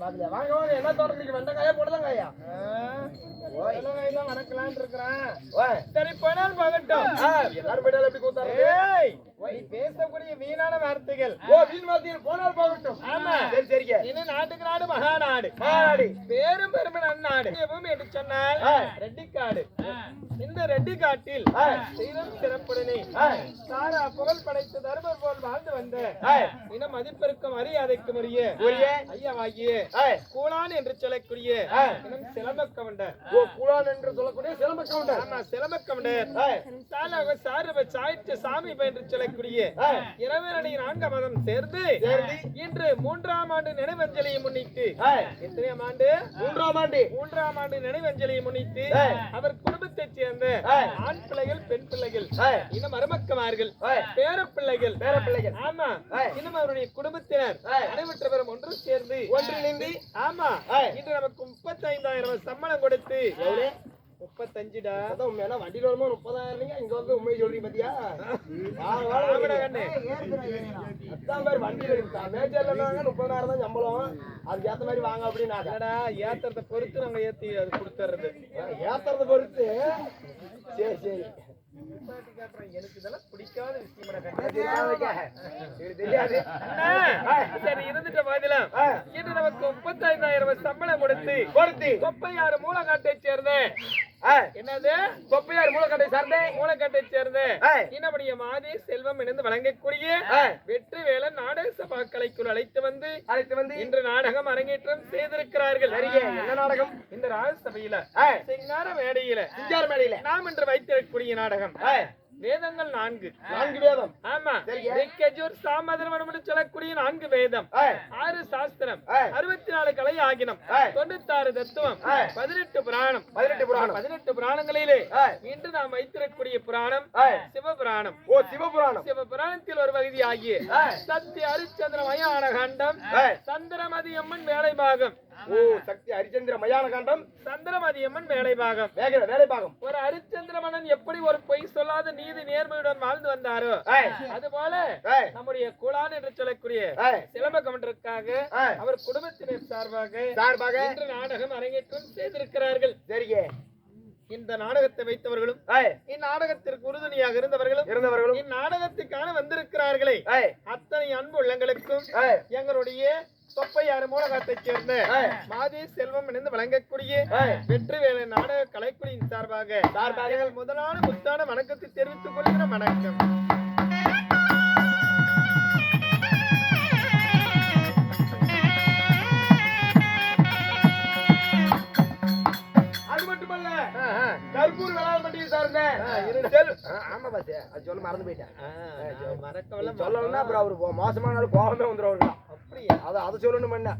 பாத்துல வாங்க வாங்க என்ன தோட்டத்துக்கு வெண்டைக்காயா போடுதாங்கய்யா வெள்ளங்காய் தான் வணக்கலாம்னு இருக்கிறேன். சரி போனால் போகட்டும் போயிட்டாலும் எப்படி கூத்தாரு பேசக்கூடிய வீணான வார்த்தைகள் ஓ வீண் மாத்தியில் போனால் போகட்டும் ஆமா. சரி சரிங்க இது நாட்டுக்கு நாடு மகாநாடு மாநாடு. பேரும் பெருமை நன்னாடு என்று சொன்னால் ஆ. ரெட்டிக்காடு இந்த ரெட்டிக்காட்டில் ஆ. சீரம் சிறப்புடனே. சாரா புகழ் படைத்த தர்மர் போல் வாழ்ந்து வந்த. இன மதிப்பிற்கும் மரியாதைக்கும் உரிய. ஐயாவாகிய கூழான் என்று சொல்லக்கூடிய. இனம் சிலம்ப கவுண்டர் ஓ குளான் என்று சொல்லக்கூடிய சிலம்ப கவுண்டர் ஆமா சிலம்ப கவுண்டர் சார்ப சாய்த்து சாமி என்று சொல்லக்கூடிய ஏய், இறைவனடி நான்கு மதம் சேர்ந்து இன்று மூன்றாம் ஆண்டு நினைவஞ்சலியை முன்னிட்டு எத்தனையாம் ஆண்டு மூன்றாம் ஆண்டு மூன்றாம் ஆண்டு நினைவஞ்சலியை முன்னிட்டு. அவர் குடும்பத்தைச் சேர்ந்த. ஆண் பிள்ளைகள் பெண் பிள்ளைகள் இன்னும் மருமக்கமார்கள் பேர பிள்ளைகள் பேர பிள்ளைகள் ஆமா. இன்னும் அவருடைய குடும்பத்தினர். அனைவற்றவரும் ஒன்று சேர்ந்து ஒன்றிணைந்து ஆமா. இன்று நமக்கு முப்பத்தைந்தாயிரம் சம்பளம் கொடுத்து? முப்பத்தஞ்சுடா. அதான் உண்மையான வண்டியில வரும்போது முப்பதாயிரம் இங்க வந்து உண்மையை சொல்றீங்க பாத்தியா. அதான் பேர் வண்டியில இருக்கா. மேஜர்ல முப்பதாயிரம் தான் சம்பளம். அதுக்கு ஏத்த மாதிரி வாங்க அப்படின்னாக்க என்னடா ஏத்தறத பொறுத்து நாங்க ஏத்தி அது கொடுத்துறது. ஏத்துறத பொறுத்து. சரி சரி. எனக்கு இதெல்லாம் பிடிக்காத விஷயம் இருந்துட்ட மாதிரிலாம். இன்று நமக்கு முப்பத்தைந்தாயிரம் சம்பளம் கொடுத்து பொறுத்து கொப்பையாறு மூலக்காட்டை சேர்ந்த ஆ, என்னது? தொப்பையார் மூலக்கட்டை சார்ந்தே மூலக்காட்டை சேர்ந்த. இன்னபடிய மாதி செல்வம் இணைந்து வழங்கக்கூடிய. வெற்றி வேலன் நாடக சபா கலைக்குள் அழைத்து வந்து அழைத்து வந்து இன்று நாடகம் அரங்கேற்றம் செய்திருக்கிறார்கள். என்ன நாடகம்? இந்த ராஜசபையில சிங்கார மேடையில சிங்கார மேடையில. நாம் இன்று வைத்திருக்கக்கூடிய நாடகம். வேதங்கள் நான்கு. நான்கு வேதம். ஆமா. ரிக்கஜூர் சாமதர்மனம் என்று சொல்லக்கூடிய நான்கு வேதம். ஆறு சாஸ்திரம். அறுபத்தி நாலு கலை ஆகினம் ஆ. தொண்ணூத்தாறு தத்துவம். பதினெட்டு புராணம். பதினெட்டு புராணம். பதினெட்டு புராணங்களிலே இன்று நாம் வைத்திருக்கக்கூடிய புராணம். சிவபுராணம். ஓ சிவபுராணம். சிவபுராணத்தில் ஒரு பகுதி ஆகிய. சத்திய ஹரிச்சந்திர மயான கண்டம் ஆ. சந்திரமதி அம்மன் வேலை பாகம் ஓ சக்தி ஹரிச்சந்திர மயான காண்டம் சந்திரமதி அம்மன் வேலை பாகம் வேலை பாகம் ஒரு ஹரிச்சந்திர மன்னன் எப்படி ஒரு பொய் சொல்லாத நீதி நேர்மையுடன் வாழ்ந்து வந்தாரோ ஆ, அதுபோல ஆ, நம்முடைய குலான் என்று சொல்லக்கூடிய சிலம்ப கமண்டருக்காக ஆ. அவர் குடும்பத்தினர் சார்பாக சார்பாக இன்று நாடகம் அரங்கேற்றம் செய்திருக்கிறார்கள். சரிங்க. இந்த நாடகத்தை வைத்தவர்களும் இந்நாடகத்திற்கு உறுதுணையாக இருந்தவர்களும் இருந்தவர்களும். இந்நாடகத்துக்கான வந்திருக்கிறார்களே. அத்தனை அன்பு உள்ளங்களுக்கும் எங்களுடைய தொப்பையாறு மூலகத்தைச் சேர்ந்த. மாதே செல்வம் இணைந்து வழங்கக்கூடிய. வெற்றிவேலை நாடக கலைக்குழுவின் சார்பாக சார்பாக முதலான முத்தான வணக்கத்தை தெரிவித்துக் கொள்கிற வணக்கம். கருப்பூர் வேளாண் பண்டிகை சார்ந்த ஆமா பாத்து அது சொல்ல மறந்து போயிட்டேன் சொல்லணும்னா அப்புறம் அவரு மோசமான நாள் கோபமே வந்துடும் அவருக்கு அதை அதை சொல்லணும் என்ன?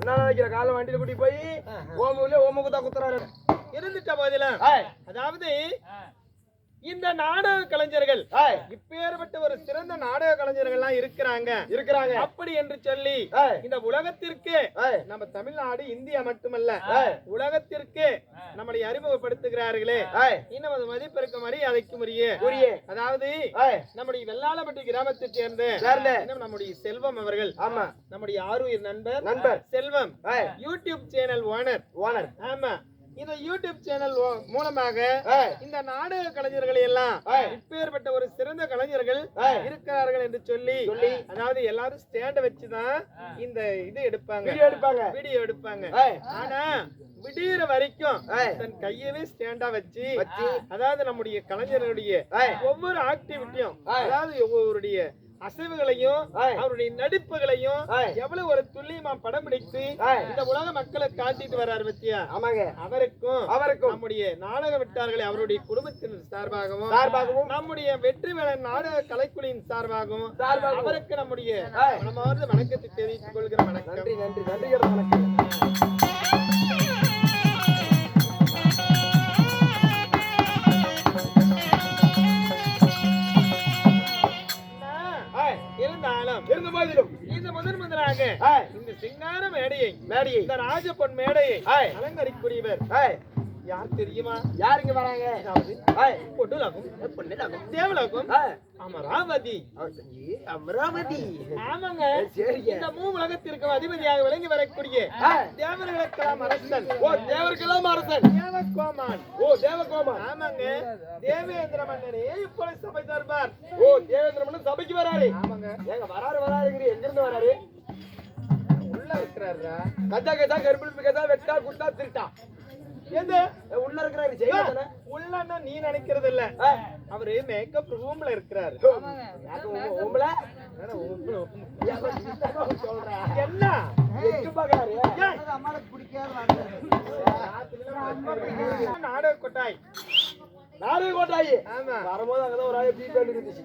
என்ன நினைக்கிற? காலை வண்டியில கூட்டி போய் ஓமுல ஓம குத்தா குத்துறாரு. இருந்துட்ட போதிலும் ஏய், அதாவது இந்த நாடக கலைஞர்கள். இப்பேற்பட்ட ஒரு சிறந்த நாடக கலைஞர்கள்லாம் இருக்கிறாங்க. இருக்கிறாங்க. அப்படி என்று சொல்லி இந்த உலகத்திற்கு நம்ம தமிழ்நாடு இந்தியா மட்டுமல்ல உலகத்திற்கு நம்மளை அறிமுகப்படுத்துகிறார்களே. இன்னும் அது மதிப்பிற்கு மரியாதைக்கு உரிய. புரியே அதாவது நம்முடைய வெள்ளாளப்பட்டி கிராமத்தை சேர்ந்த இன்னும் நம்முடைய செல்வம் அவர்கள். ஆமா. நம்முடைய ஆருயிர் நண்பர் நண்பர். Selvam. YouTube channel owner. Owner. ஆமா. இந்த யூடியூப் சேனல் மூலமாக இந்த நாடக கலைஞர்களை எல்லாம். இப்பேற்பட்ட ஒரு சிறந்த கலைஞர்கள். இருக்கிறார்கள் என்று சொல்லி. அதாவது எல்லாரும் ஸ்டாண்ட வச்சுதான் இந்த இது எடுப்பாங்க வீடியோ எடுப்பாங்க வீடியோ எடுப்பாங்க ஆனா விடியிற வரைக்கும். தன் கையவே ஸ்டாண்டா வச்சு. அதாவது நம்முடைய கலைஞருடைய. ஒவ்வொரு ஆக்டிவிட்டியும். அதாவது ஒவ்வொருடைய அசைவுகளையும். அவருடைய நடிப்புகளையும். எவ்வளவு ஒரு துல்லியமா படம் பிடித்து. இந்த உலக மக்களுக்கு காட்டிட்டு வர்றாரு பத்தியா ஆமாங்க அவருக்கும் அவருக்கும் நம்முடைய நாடக விட்டார்களே அவருடைய குடும்பத்தினர் சார்பாகவும் சார்பாகவும் நம்முடைய வெற்றி வேலன் நாடக கலைக்குழுவின் சார்பாகவும். அவருக்கு நம்முடைய. மனமார்ந்த வணக்கத்தை தெரிவித்துக் கொள்கிற வணக்கம் நன்றி நன்றி நன்றி கேட்ட வணக்கம் இந்த சிங்கார மேடையை மேடையை. இந்த ராஜபொன் மேடையை. அலங்கரிக்குரியவர். யார் தெரியுமா? யார் இங்க வராங்க? பொட்டுலகம் பொண்ணுலகம். தேவலகம். அமராவதி. அமராவதி. ஆமாங்க. இந்த மூ உலகத்திற்கு அதிபதியாக விளங்கி வரக்கூடிய தேவர்களுக்கெல்லாம் அரசன். ஓ தேவருக்கெல்லாம் அரசன். தேவகோமான். ஓ தேவகோமான். ஆமாங்க. தேவேந்திர மன்னனே இப்பொழுது சபை தருவார் ஓ தேவேந்திர மன்னன் சபைக்கு வராரு ஆமாங்க. ஏங்க வராரு வராருங்கிறீ எங்க இருந்து வராரு? உள்ள இருக்கிறாரா கஜா கஜா கருப்பிடிப்பு வெட்டா குட்டா திருட்டா. எந்த ஏ, உள்ள இருக்கிறாரு செய்ய தானே? உள்ளன்னா நீ நினைக்கிறது இல்ல அவரு மேக்கப் ரூம்ல இருக்கிறாரு. சொல்றா. என்ன? நாடக கொட்டாய். நாடக கோட்டாயி. ஆமா. வரும்போது அங்கதான் ஒரு ஆள் பீப் இருந்துச்சு.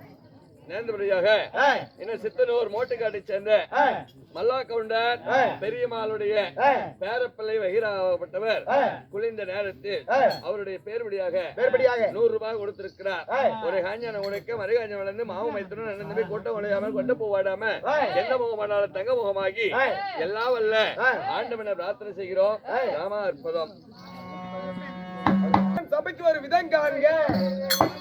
நேர்ந்தபடியாக என்ன சித்தனூர் மோட்டுக்காட்டை சேர்ந்த மல்லா கவுண்டர் பெரியம்மாளுடைய பேரப்பிள்ளை வகிராகப்பட்டவர் குளிர்ந்த நேரத்தில் அவருடைய பேர்படியாக நூறு ரூபாய் கொடுத்திருக்கிறார். ஒரு காஞ்சான உனக்கு மறுகாஞ்சம் வளர்ந்து மாவு மைத்துடன் நடந்து போய் கொட்டை உழையாமல் கொட்ட போவாடாம எந்த முகமானாலும் தங்க முகமாகி எல்லாம் வல்ல ஆண்டவனை பிரார்த்தனை செய்கிறோம். ராமா அற்புதம் சபைக்கு ஒரு விதம் காணுங்க